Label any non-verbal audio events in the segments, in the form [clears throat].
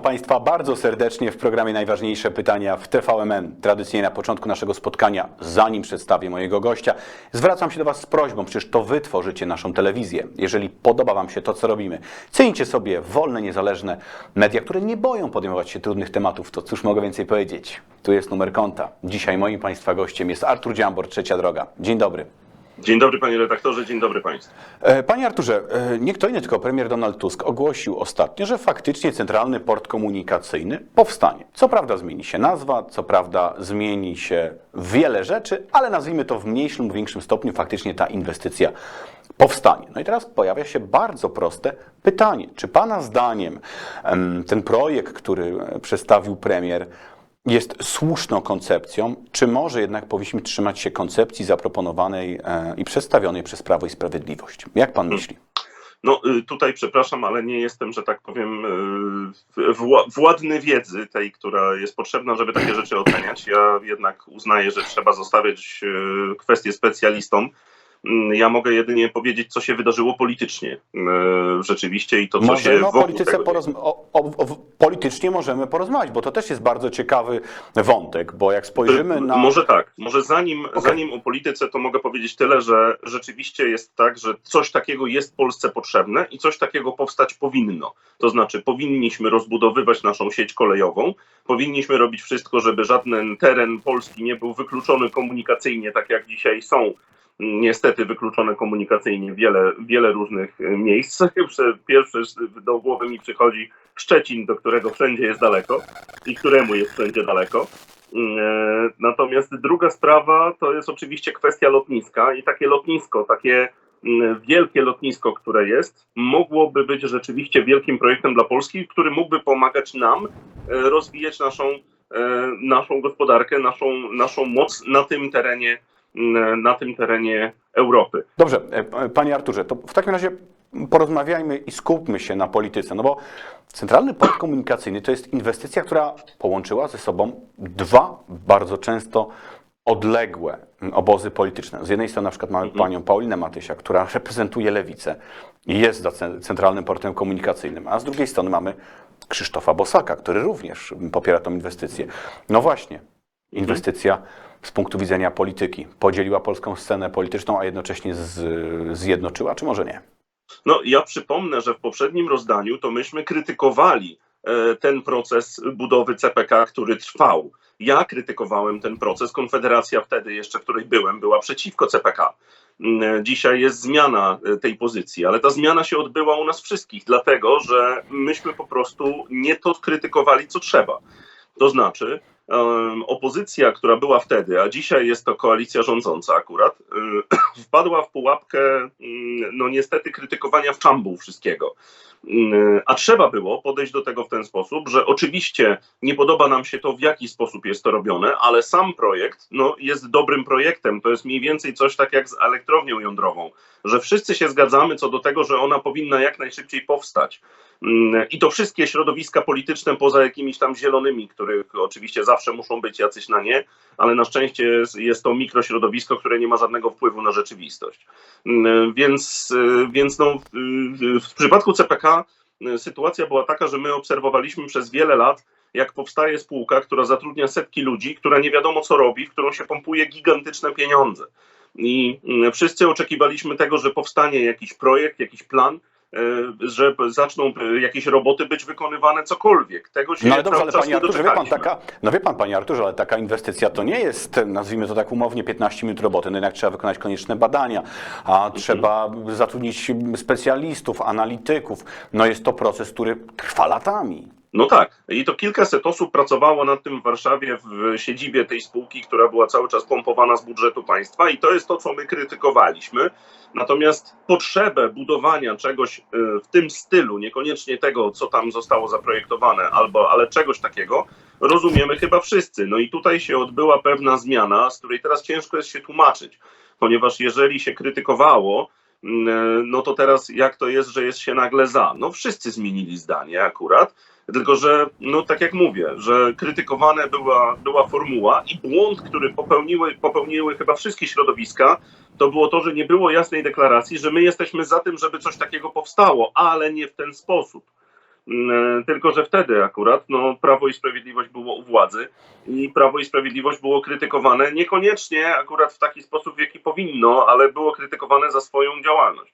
Państwa bardzo serdecznie w programie Najważniejsze Pytania w TVMN. Tradycyjnie na początku naszego spotkania, zanim przedstawię mojego gościa, zwracam się do Was z prośbą, przecież to Wy tworzycie naszą telewizję. Jeżeli podoba Wam się to, co robimy, ceńcie sobie wolne, niezależne media, które nie boją podejmować się trudnych tematów, to cóż mogę więcej powiedzieć? Tu jest numer konta. Dzisiaj moim Państwa gościem jest Artur Dziambor, Trzecia Droga. Dzień dobry. Dzień dobry panie redaktorze, dzień dobry państwu. E, Panie Arturze, e, nie kto inny, tylko premier Donald Tusk ogłosił ostatnio, że faktycznie Centralny Port Komunikacyjny powstanie. Co prawda zmieni się nazwa, co prawda zmieni się wiele rzeczy, ale nazwijmy to w mniejszym lub większym stopniu faktycznie ta inwestycja powstanie. No i teraz pojawia się bardzo proste pytanie. Czy Pana zdaniem em, ten projekt, który e, przedstawił premier, jest słuszną koncepcją, czy może jednak powinniśmy trzymać się koncepcji zaproponowanej e, i przedstawionej przez Prawo i Sprawiedliwość? Jak pan myśli? No y, tutaj przepraszam, ale nie jestem, że tak powiem, y, wła- władny wiedzy tej, która jest potrzebna, żeby takie rzeczy oceniać. Ja jednak uznaję, że trzeba zostawiać y, kwestie specjalistom. Mm, Ja mogę jedynie powiedzieć, co się wydarzyło politycznie y, rzeczywiście i to, co się Możemy o wokół polityce tego... porozm- o, o, o, politycznie możemy porozmawiać, bo to też jest bardzo ciekawy wątek, bo jak spojrzymy na... Może tak. Może zanim, zanim o polityce, to mogę powiedzieć tyle, że rzeczywiście jest tak, że coś takiego jest Polsce potrzebne i coś takiego powstać powinno. To znaczy, powinniśmy rozbudowywać naszą sieć kolejową, powinniśmy robić wszystko, żeby żaden teren Polski nie był wykluczony komunikacyjnie, tak jak dzisiaj są. Niestety wykluczone komunikacyjnie wiele, wiele różnych e, miejsc. [laughs] Pierwsze do głowy mi przychodzi Szczecin, do którego wszędzie jest daleko i któremu jest wszędzie daleko. E, Natomiast druga sprawa to jest oczywiście kwestia lotniska i takie lotnisko, takie mm, wielkie lotnisko, które jest, mogłoby być rzeczywiście wielkim projektem dla Polski, który mógłby pomagać nam e, rozwijać naszą, naszą gospodarkę, naszą, naszą moc na tym terenie, na tym terenie Europy. Dobrze, e, p- panie Arturze, to w takim razie porozmawiajmy i skupmy się na polityce, no bo Centralny Port Komunikacyjny to jest inwestycja, która połączyła ze sobą dwa bardzo często odległe obozy polityczne. Z jednej strony na przykład mamy panią Paulinę Matysia, która [laughs] reprezentuje lewicę i jest za ce- Centralnym Portem Komunikacyjnym, a z drugiej strony mamy Krzysztofa Bosaka, który również popiera tą inwestycję. No właśnie, inwestycja z punktu widzenia polityki podzieliła polską scenę polityczną, a jednocześnie z, zjednoczyła, czy może nie? No, ja przypomnę, że w poprzednim rozdaniu to myśmy krytykowali e, ten proces budowy CPK, który trwał. Ja krytykowałem ten proces. Konfederacja wtedy jeszcze, w której byłem, była przeciwko CPK. Mm, Dzisiaj jest zmiana e, tej pozycji, ale ta zmiana się odbyła u nas wszystkich, dlatego że myśmy po prostu nie to krytykowali, co trzeba. To znaczy, opozycja, która była wtedy, a dzisiaj jest to koalicja rządząca akurat, [clears throat] wpadła w pułapkę, mm, no niestety, krytykowania w czambuł wszystkiego. Mm, A trzeba było podejść do tego w ten sposób, że oczywiście nie podoba nam się to, w jaki sposób jest to robione, ale sam projekt no, jest dobrym projektem. To jest mniej więcej coś tak jak z elektrownią jądrową, że wszyscy się zgadzamy co do tego, że ona powinna jak najszybciej powstać. Mm, I to wszystkie środowiska polityczne, poza jakimiś tam zielonymi, których oczywiście zawsze muszą być jacyś na nie, ale na szczęście jest, jest to mikrośrodowisko, które nie ma żadnego wpływu na rzeczywistość. Mm, Więc, y, więc no, y, w przypadku CPK y, sytuacja była taka, że my obserwowaliśmy przez wiele lat, jak powstaje spółka, która zatrudnia setki ludzi, która nie wiadomo co robi, w którą się pompuje gigantyczne pieniądze. I mm, wszyscy oczekiwaliśmy tego, że powstanie jakiś projekt, jakiś plan, że zaczną e, jakieś roboty być wykonywane, cokolwiek. Tego się No ale dobrze, ale panie nie Arturze, wie pan, taka, no wie pan, panie Arturze, ale taka inwestycja to nie jest, nazwijmy to tak umownie, 15 minut roboty. No jednak trzeba wykonać konieczne badania, a Mhm. trzeba zatrudnić specjalistów, analityków. No jest to proces, który trwa latami. No tak. I to kilkaset osób pracowało nad tym w Warszawie, w siedzibie tej spółki, która była cały czas pompowana z budżetu państwa, i to jest to, co my krytykowaliśmy. Natomiast potrzebę budowania czegoś y, w tym stylu, niekoniecznie tego, co tam zostało zaprojektowane, albo, ale czegoś takiego, rozumiemy chyba wszyscy. No i tutaj się odbyła pewna zmiana, z której teraz ciężko jest się tłumaczyć, ponieważ jeżeli się krytykowało, no to teraz jak to jest, że jest się nagle za? No wszyscy zmienili zdanie akurat. Tylko, że, no tak jak mówię, że krytykowana była, była formuła i błąd, który popełniły, popełniły chyba wszystkie środowiska, to było to, że nie było jasnej deklaracji, że my jesteśmy za tym, żeby coś takiego powstało, ale nie w ten sposób. Mm, Tylko, że wtedy akurat no, Prawo i Sprawiedliwość było u władzy i Prawo i Sprawiedliwość było krytykowane niekoniecznie akurat w taki sposób, w jaki powinno, ale było krytykowane za swoją działalność.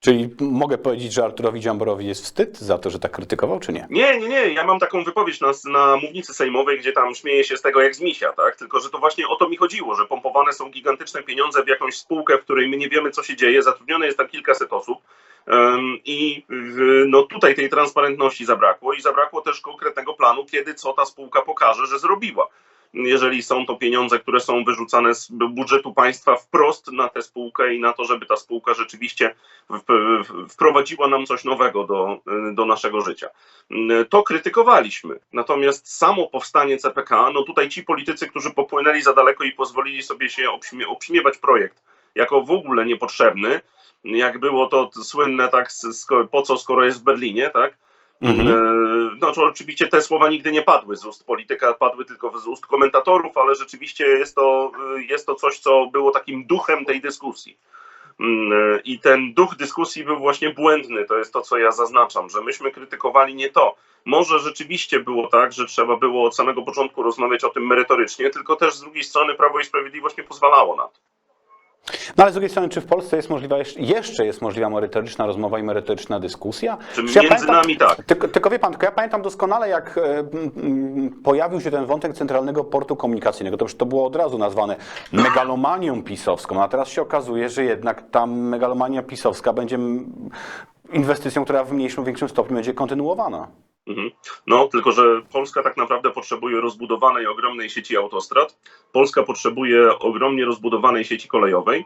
Czyli mogę powiedzieć, że Arturowi Dziamborowi jest wstyd za to, że tak krytykował, czy nie? Nie, nie, nie. Ja mam taką wypowiedź na, na mównicy sejmowej, gdzie tam śmieje się z tego jak z misia, tak? Tylko, że to właśnie o to mi chodziło, że pompowane są gigantyczne pieniądze w jakąś spółkę, w której my nie wiemy, co się dzieje. Zatrudnione jest tam kilkaset osób. I no tutaj tej transparentności zabrakło i zabrakło też konkretnego planu, kiedy co ta spółka pokaże, że zrobiła. Jeżeli są to pieniądze, które są wyrzucane z budżetu państwa wprost na tę spółkę i na to, żeby ta spółka rzeczywiście wprowadziła nam coś nowego do, do naszego życia. To krytykowaliśmy. Natomiast samo powstanie CPK, no tutaj ci politycy, którzy popłynęli za daleko i pozwolili sobie się obśmie, obśmiewać projekt jako w ogóle niepotrzebny, jak było to słynne tak, po co skoro jest w Berlinie, tak? Mhm. E, No oczywiście te słowa nigdy nie padły z ust polityka, padły tylko z ust komentatorów, ale rzeczywiście jest to, e, jest to coś, co było takim duchem tej dyskusji. Mm, e, I ten duch dyskusji był właśnie błędny. To jest to, co ja zaznaczam, że myśmy krytykowali nie to. Może rzeczywiście było tak, że trzeba było od samego początku rozmawiać o tym merytorycznie, tylko też z drugiej strony Prawo i Sprawiedliwość nie pozwalało na to. No ale z drugiej strony, czy w Polsce jest możliwa, jeszcze- jest możliwa merytoryczna rozmowa i merytoryczna dyskusja? Czy ja między nami tak. Tylko, tylko wie pan, tylko ja pamiętam doskonale, jak e, pojawił się ten wątek centralnego portu komunikacyjnego, to już to było od razu nazwane megalomanią pisowską, a teraz się okazuje, że jednak ta megalomania pisowska będzie inwestycją, która w mniejszym, większym stopniu będzie kontynuowana. Mhm. No, tylko że Polska tak naprawdę potrzebuje rozbudowanej, ogromnej sieci autostrad. Polska potrzebuje ogromnie rozbudowanej sieci kolejowej.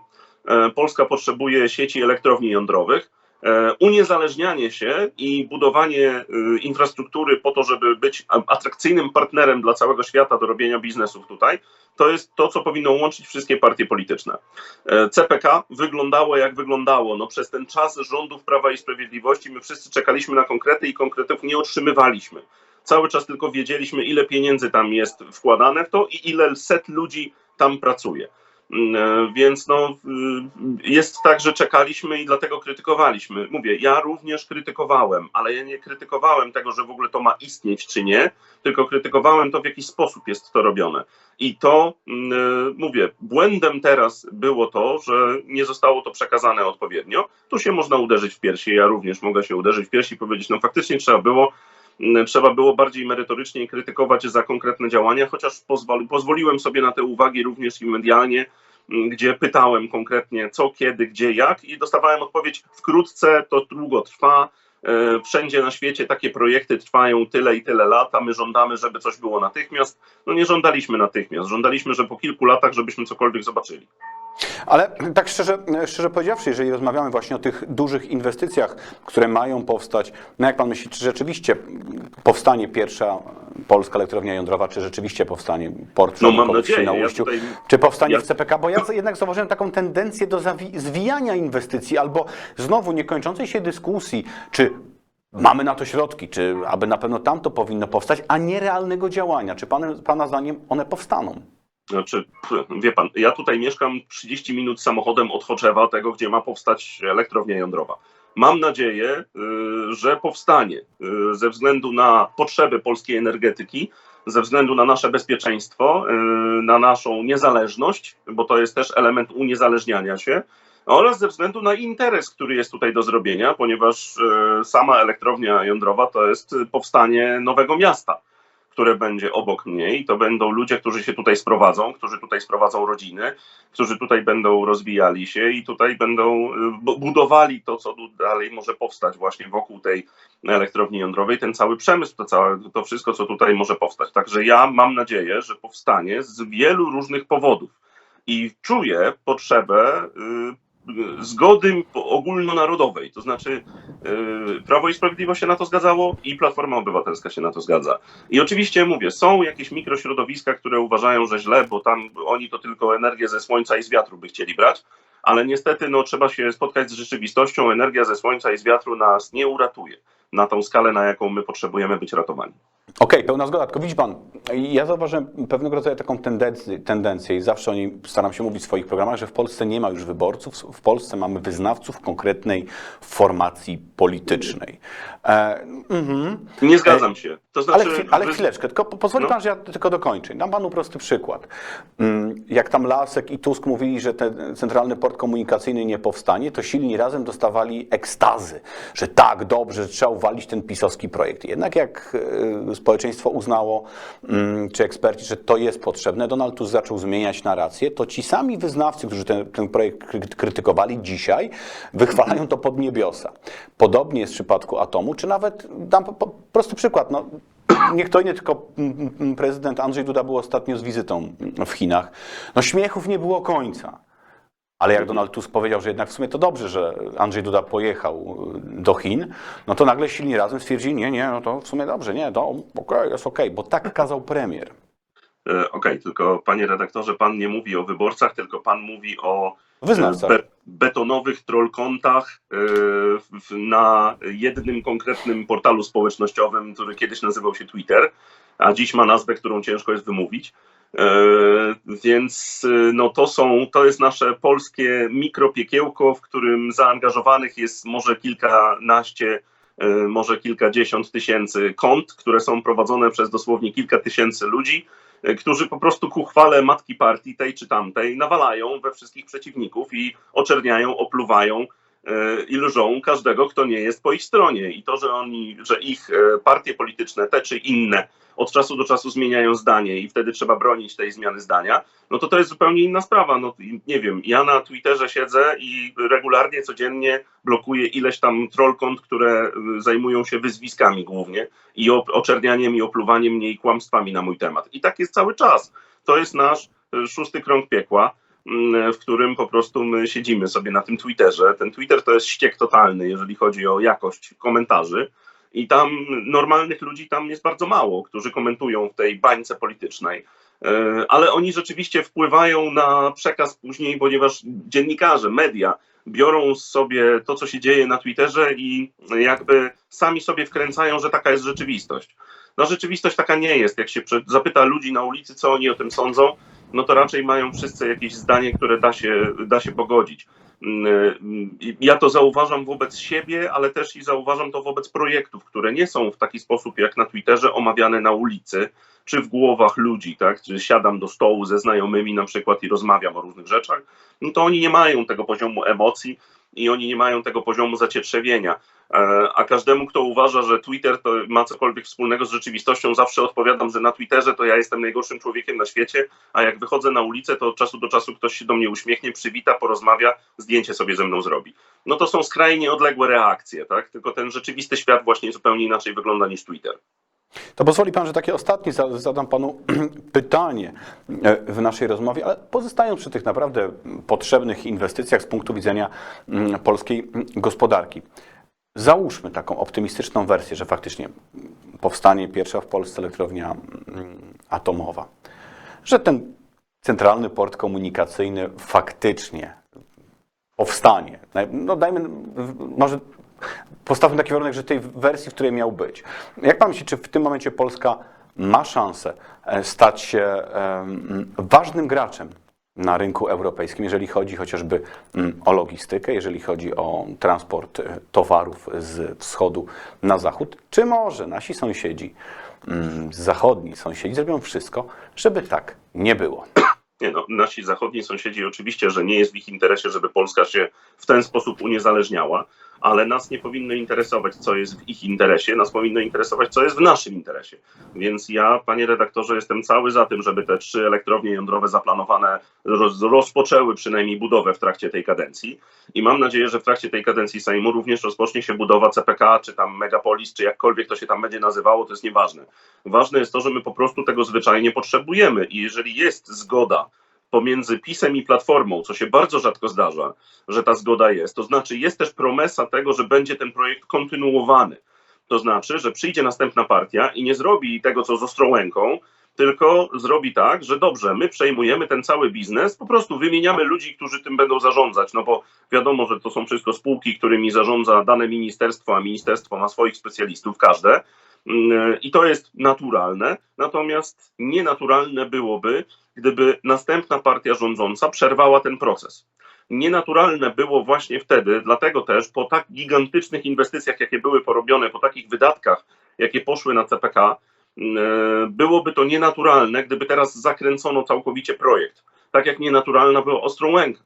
E, Polska potrzebuje sieci elektrowni jądrowych. E, Uniezależnianie się i budowanie y, infrastruktury po to, żeby być atrakcyjnym partnerem dla całego świata do robienia biznesów tutaj, to jest to, co powinno łączyć wszystkie partie polityczne. E, CPK wyglądało jak wyglądało. No, przez ten czas rządów Prawa i Sprawiedliwości my wszyscy czekaliśmy na konkrety i konkretów nie otrzymywaliśmy. Cały czas tylko wiedzieliśmy, ile pieniędzy tam jest wkładane w to i ile set ludzi tam pracuje. Mm, e, Więc no, jest tak, że czekaliśmy i dlatego krytykowaliśmy. Mówię, ja również krytykowałem, ale ja nie krytykowałem tego, że w ogóle to ma istnieć czy nie, tylko krytykowałem to, w jaki sposób jest to robione. I to, mm, e, mówię, błędem teraz było to, że nie zostało to przekazane odpowiednio. Tu się można uderzyć w piersi, ja również mogę się uderzyć w piersi i powiedzieć, no faktycznie trzeba było, trzeba było bardziej merytorycznie krytykować za konkretne działania, chociaż pozwoli, pozwoliłem sobie na te uwagi również i medialnie, mm, gdzie pytałem konkretnie co, kiedy, gdzie, jak i dostawałem odpowiedź wkrótce, to długo trwa, E, Wszędzie na świecie takie projekty trwają tyle i tyle lat, a my żądamy, żeby coś było natychmiast. No nie żądaliśmy natychmiast, żądaliśmy, że po kilku latach, żebyśmy cokolwiek zobaczyli. Ale tak szczerze, szczerze powiedziawszy, jeżeli rozmawiamy właśnie o tych dużych inwestycjach, które mają powstać, no jak pan myśli, czy rzeczywiście powstanie pierwsza polska elektrownia jądrowa, czy rzeczywiście powstanie port No, mam przemysłowy w nadzieję. Ja tutaj- czy powstanie ja- w CPK? Bo ja jednak zauważyłem taką tendencję do zwijania inwestycji albo znowu niekończącej się dyskusji, czy mamy na to środki, czy aby na pewno tam to powinno powstać, a nie realnego działania. Czy pan, pana zdaniem one powstaną? Znaczy, wie pan, ja tutaj mieszkam 30 minut samochodem od Choczewa, tego, gdzie ma powstać elektrownia jądrowa. Mam nadzieję, y, że powstanie y, ze względu na potrzeby polskiej energetyki, ze względu na nasze bezpieczeństwo, y, na naszą niezależność, bo to jest też element uniezależniania się, oraz ze względu na interes, który jest tutaj do zrobienia, ponieważ sama elektrownia jądrowa to jest powstanie nowego miasta które będzie obok mnie i to będą ludzie, którzy się tutaj sprowadzą, którzy tutaj sprowadzą rodziny, którzy tutaj będą rozwijali się i tutaj będą y, bu- budowali to, co dalej może powstać właśnie wokół tej elektrowni jądrowej, ten cały przemysł, to, całe, to wszystko, co tutaj może powstać. Także ja mam nadzieję, że powstanie z wielu różnych powodów i czuję potrzebę y, zgody ogólnonarodowej, to znaczy y, Prawo i Sprawiedliwość się na to zgadzało i Platforma Obywatelska się na to zgadza. I oczywiście mówię, są jakieś mikrośrodowiska, które uważają, że źle, bo tam oni to tylko energię ze słońca i z wiatru by chcieli brać, ale niestety no, trzeba się spotkać z rzeczywistością. Energia ze słońca i z wiatru nas nie uratuje na tą skalę, na jaką my potrzebujemy być ratowani. Okej, pełna zgoda, tylko widzi pan, ja zauważyłem pewnego rodzaju taką tendencję, tendencję i zawsze o niej staram się mówić w swoich programach, że w Polsce nie ma już wyborców, w Polsce mamy wyznawców konkretnej formacji politycznej. E, mhm. Nie zgadzam się. To Ale, znaczy, ale wy- chwileczkę, tylko po- pozwoli No. pan, że ja tylko dokończę. Dam panu prosty przykład. Mm, Jak tam Lasek i Tusk mówili, że ten centralny port komunikacyjny nie powstanie, to silni razem dostawali ekstazy, że tak, dobrze, że trzeba uwalić ten pisowski projekt. Jednak jak e, społeczeństwo uznało, mm, czy eksperci, że to jest potrzebne, Donald Tusk zaczął zmieniać narrację, to ci sami wyznawcy, którzy ten, ten projekt kry- krytykowali dzisiaj, wychwalają to pod niebiosa. Podobnie jest w przypadku atomu, czy nawet, dam po, po, prosty przykład, no, [clears throat] nie kto inny, tylko mm, mm, prezydent Andrzej Duda był ostatnio z wizytą w Chinach. No śmiechów nie było końca. Ale jak Donald Tusk powiedział, że jednak w sumie to dobrze, że Andrzej Duda pojechał y, do Chin, no to nagle silni razem stwierdzili, nie, nie, no to w sumie dobrze, nie, to okej, jest okej, bo tak kazał premier. E, Okej, tylko panie redaktorze, pan nie mówi o wyborcach, tylko pan mówi o Wyznawca. be, betonowych trollkontach e, w- na jednym konkretnym portalu społecznościowym, który kiedyś nazywał się Twitter, a dziś ma nazwę, którą ciężko jest wymówić. E, Więc e, no to są, to jest nasze polskie mikropiekiełko, w którym zaangażowanych jest może kilkanaście, e, może kilkadziesiąt tysięcy kont, które są prowadzone przez dosłownie kilka tysięcy ludzi, którzy po prostu ku chwale matki partii tej czy tamtej nawalają we wszystkich przeciwników i oczerniają, opluwają i lżą każdego, kto nie jest po ich stronie. I to, że oni, że ich partie polityczne, te czy inne, od czasu do czasu zmieniają zdanie i wtedy trzeba bronić tej zmiany zdania, no to to jest zupełnie inna sprawa. No nie wiem, ja na Twitterze siedzę i regularnie, codziennie blokuję ileś tam trollkont, które y, zajmują się wyzwiskami głównie i oczernianiem i opluwaniem mnie i kłamstwami na mój temat. I tak jest cały czas. To jest nasz y, szósty krąg piekła, mm, w którym po prostu my siedzimy sobie na tym Twitterze. Ten Twitter to jest ściek totalny, jeżeli chodzi o jakość komentarzy. I tam normalnych ludzi tam jest bardzo mało, którzy komentują w tej bańce politycznej. E, Ale oni rzeczywiście wpływają na przekaz później, ponieważ dziennikarze, media biorą sobie to, co się dzieje na Twitterze i jakby sami sobie wkręcają, że taka jest rzeczywistość. No rzeczywistość taka nie jest. Jak się zapyta ludzi na ulicy, co oni o tym sądzą, no to raczej mają wszyscy jakieś zdanie, które da się, da się pogodzić. Mm, i Ja to zauważam wobec siebie, ale też i zauważam to wobec projektów, które nie są w taki sposób jak na Twitterze omawiane na ulicy, czy w głowach ludzi, tak? Czy siadam do stołu ze znajomymi na przykład i rozmawiam o różnych rzeczach, no to oni nie mają tego poziomu emocji i oni nie mają tego poziomu zacietrzewienia. E, A każdemu, kto uważa, że Twitter to ma cokolwiek wspólnego z rzeczywistością, zawsze odpowiadam, że na Twitterze to ja jestem najgorszym człowiekiem na świecie, a jak wychodzę na ulicę, to od czasu do czasu ktoś się do mnie uśmiechnie, przywita, porozmawia, zdjęcie sobie ze mną zrobi. No to są skrajnie odległe reakcje, tak? Tylko ten rzeczywisty świat właśnie zupełnie inaczej wygląda niż Twitter. To pozwoli pan, że takie ostatnie za- zadam panu [clears throat] pytanie e, w naszej rozmowie, ale pozostając przy tych naprawdę potrzebnych inwestycjach z punktu widzenia mm, polskiej mm, gospodarki. Załóżmy taką optymistyczną wersję, że faktycznie powstanie pierwsza w Polsce elektrownia mm, atomowa, że ten centralny port komunikacyjny faktycznie powstanie. No dajmy, może postawmy taki warunek, że tej wersji, w której miał być. Jak pan myśli, czy w tym momencie Polska ma szansę e, stać się em, ważnym graczem na rynku europejskim, jeżeli chodzi chociażby o logistykę, jeżeli chodzi o transport e, towarów z wschodu na zachód, czy może nasi sąsiedzi, zachodni sąsiedzi zrobią wszystko, żeby tak nie było? Nie no, nasi zachodni sąsiedzi oczywiście, że nie jest w ich interesie, żeby Polska się w ten sposób uniezależniała, ale nas nie powinno interesować, co jest w ich interesie, nas powinno interesować, co jest w naszym interesie. Więc ja, panie redaktorze, jestem cały za tym, żeby te trzy elektrownie jądrowe zaplanowane roz, rozpoczęły przynajmniej budowę w trakcie tej kadencji i mam nadzieję, że w trakcie tej kadencji Sejmu również rozpocznie się budowa CPK, czy tam Megapolis, czy jakkolwiek to się tam będzie nazywało, to jest nieważne. Ważne jest to, że my po prostu tego zwyczajnie potrzebujemy i jeżeli jest zgoda pomiędzy PiSem i Platformą, co się bardzo rzadko zdarza, że ta zgoda jest, to znaczy jest też promesa tego, że będzie ten projekt kontynuowany. To znaczy, że przyjdzie następna partia i nie zrobi tego, co z Ostrołęką, tylko zrobi tak, że dobrze, my przejmujemy ten cały biznes, po prostu wymieniamy ludzi, którzy tym będą zarządzać, no bo wiadomo, że to są wszystko spółki, którymi zarządza dane ministerstwo, a ministerstwo ma swoich specjalistów, każde. Mm, I to jest naturalne, natomiast nienaturalne byłoby, gdyby następna partia rządząca przerwała ten proces. Nienaturalne było właśnie wtedy, dlatego też po tak gigantycznych inwestycjach, jakie były porobione, po takich wydatkach, jakie poszły na CPK, byłoby to nienaturalne, gdyby teraz zakręcono całkowicie projekt. Tak jak nienaturalna była Ostrołęka.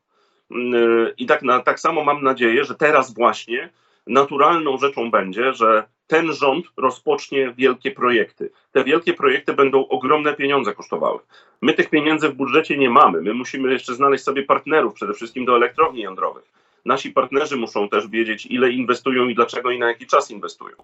Mm, I tak, na, tak samo mam nadzieję, że teraz właśnie naturalną rzeczą będzie, że ten rząd rozpocznie wielkie projekty. Te wielkie projekty będą ogromne pieniądze kosztowały. My tych pieniędzy w budżecie nie mamy. My musimy jeszcze znaleźć sobie partnerów, przede wszystkim do elektrowni jądrowych. Nasi partnerzy muszą też wiedzieć, ile inwestują i dlaczego i na jaki czas inwestują.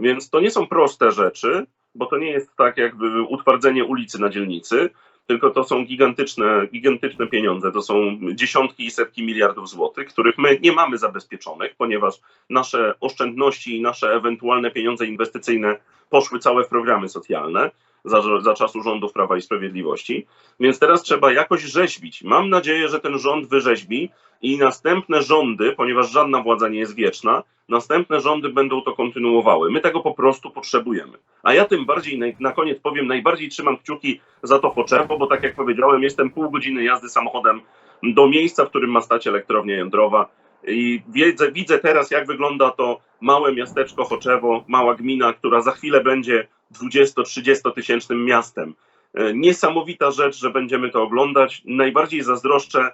Więc to nie są proste rzeczy, bo to nie jest tak jak utwardzenie ulicy na dzielnicy, tylko to są gigantyczne, gigantyczne pieniądze. To są dziesiątki i setki miliardów złotych, których my nie mamy zabezpieczonych, ponieważ nasze oszczędności i nasze ewentualne pieniądze inwestycyjne poszły całe programy socjalne za, za czasu rządów Prawa i Sprawiedliwości. Więc teraz trzeba jakoś rzeźbić. Mam nadzieję, że ten rząd wyrzeźbi i następne rządy, ponieważ żadna władza nie jest wieczna, następne rządy będą to kontynuowały. My tego po prostu potrzebujemy. A ja tym bardziej, na, na koniec powiem, najbardziej trzymam kciuki za to Choczewo, bo tak jak powiedziałem, jestem pół godziny jazdy samochodem do miejsca, w którym ma stać elektrownia jądrowa. I widzę, widzę teraz, jak wygląda to małe miasteczko Choczewo, mała gmina, która za chwilę będzie 20-30 tysięcznym miastem. E, Niesamowita rzecz, że będziemy to oglądać. Najbardziej zazdroszczę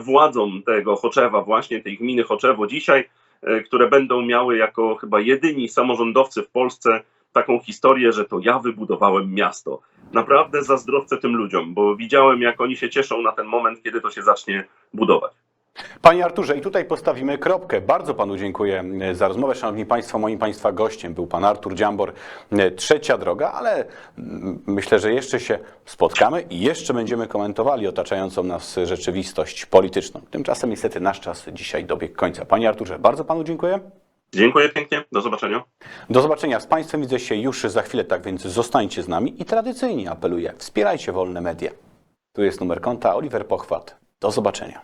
władzom tego Choczewa, właśnie tej gminy Choczewo dzisiaj, e, które będą miały jako chyba jedyni samorządowcy w Polsce taką historię, że to ja wybudowałem miasto. Naprawdę zazdroszczę tym ludziom, bo widziałem, jak oni się cieszą na ten moment, kiedy to się zacznie budować. Panie Arturze, i tutaj postawimy kropkę. Bardzo panu dziękuję e, za rozmowę. Szanowni Państwo, moim Państwa gościem był pan Artur Dziambor, e, Trzecia Droga, ale myślę, że jeszcze się spotkamy i jeszcze będziemy komentowali otaczającą nas rzeczywistość polityczną. Tymczasem niestety nasz czas dzisiaj dobiegł końca. Panie Arturze, bardzo panu dziękuję. Dziękuję pięknie, do zobaczenia. Do zobaczenia z Państwem. Widzę się już za chwilę, tak więc zostańcie z nami i tradycyjnie apeluję, wspierajcie wolne media. Tu jest numer konta Oliver Pochwat. Do zobaczenia.